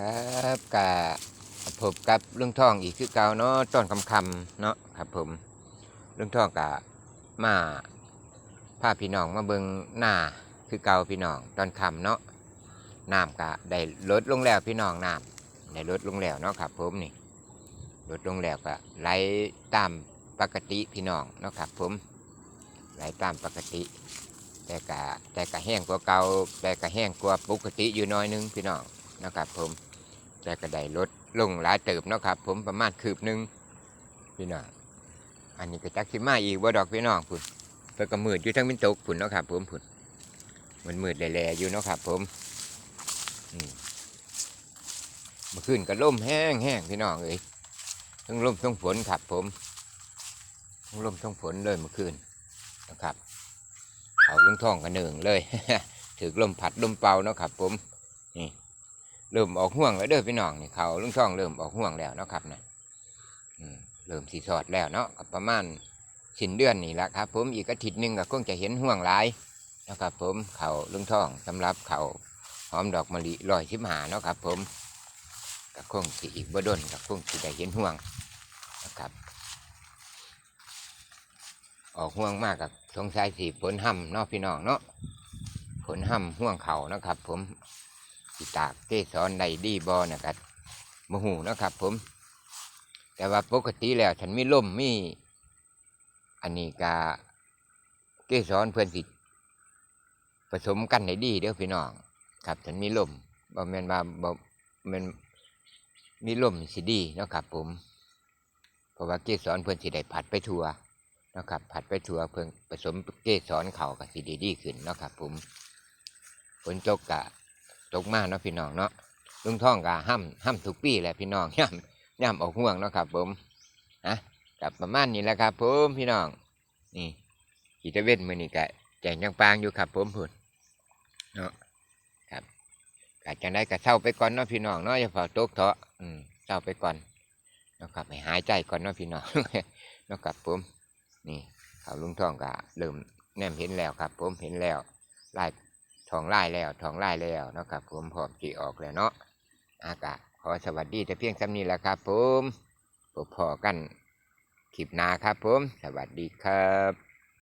ครับกะพบกับลุงทองอีกคือเก่าเนาะตอนคำคำเนาะครับผมลุงทองกะมาพาพี่น้องมาเบิงหน้าคือเก่าพี่น้องตอนคำเนาะน้ำกะได้ลดลงแล้วพี่น้องน้ำได้ลดลงแล้วเนาะครับผมนี่ลดลงแล้วก็ไหลตามปกติพี่น้องเนาะครับผมไหลตามปกติ แต่กะแต่กะแห้งกว่าเก่าแต่กะแห้งกว่าปกติอยู่น้อยนึงพี่น้องนะครับผม แต่ก็ได้ลดลงหลายเติบเนาะครับ ผมประมาณคืบหนึ่งพี่น้องอันนี้ก็จักสิมาอีกว่าดอกพี่น้องพุ่นเพิ่นก็มืดอยู่ทั้งมินตกพุ่นเนาะครับ ผมพุ่นมันมืดแหล่ๆอยู่เนาะครับ ผมอืมเมื่อคืนก็ล่มแห้งแห้งพี่น้องเอ้ยทั้งลมทั้งฝนครับผมทั้งลมทั้งฝนเลยเมื่อคืนนะครับเขาลุงท่องกันหนึ่งเลย ถือลมผัดลมเป่าเนาะครับ ผมนี่ เริ่มออกห่วงแล้วเด้อพี่น้องนี่เขาลุงท่องเริ่มออกห่วงแล้วเนาะครับนะอืมเริ่มสีสอดแล้วเนาะก็ประมาณสิ้นเดือนนี่แหละครับ ผมอีกอาทิตย์หนึ่งก็คงจะเห็นห่วงหลายนะครับผมเขาลุงท่องสำหรับเขาหอมดอกมะลิลอยชิมหาเนาะครับ ผมก็คงสิอีกบ่ดนก็คงสิได้เห็นห่วงนะครับ ออกห่วงมากกับสงสัยสีผลห่ำเนาะพี่น้องเนาะผลห่ำห่วงเขานะครับ ผม สิตากเกสรใดดีบอนะครับมหูนะครับ ผม แต่ว่าปกติแล้วฉันมีล่มมี อันนี้กาเกสรเพื่อนสิผสมกันได้ดีเด้อพี่น้องครับ ฉันมีล่มบ่แม่นว่าบ่แม่นมีล่มสิดีนะครับ ผมเพราะว่าเกสรเพื่อนสิได้ผัดไปทัวนะครับ ผัดไปถั่วเพิ่งผสมเกสรเข่ากับสีดีดีขึ้นนะครับ ผมฝนตกกะ ตกมากเนาะพี่น้องเนาะลุงท่องกะห้ำห้ำทุกปีแหละพี่น้องย่ำย่ำออกห่วงเนาะครับผมนะกับประมาณนี้แหละครับผมพี่น้อง นี่กีตาเวนมือนี่กะแจงยังปางอยู่ครับผมพุ่นเนาะครับกะจังได้กะเศร้าไปก่อนเนาะพี่น้องเนาะอย่าฝ้าตกเถาะอืมเศร้าไปก่อนเนาะครับให้หายใจก่อนเนาะพี่น้องเนาะครับผมนี่เขาลุงท่องก็เริ่มแนมเห็นแล้วครับ ผมเห็นแล้วลาย ทองไล่แล้วทองไล่แล้วเนาะครับผมพร้อมจีออกแล้วเนาะอากาศขอสวัสดีแต่เพียงสำนี้แหละครับผมพบพอกันคลิปหน้าครับผม สวัสดีครับ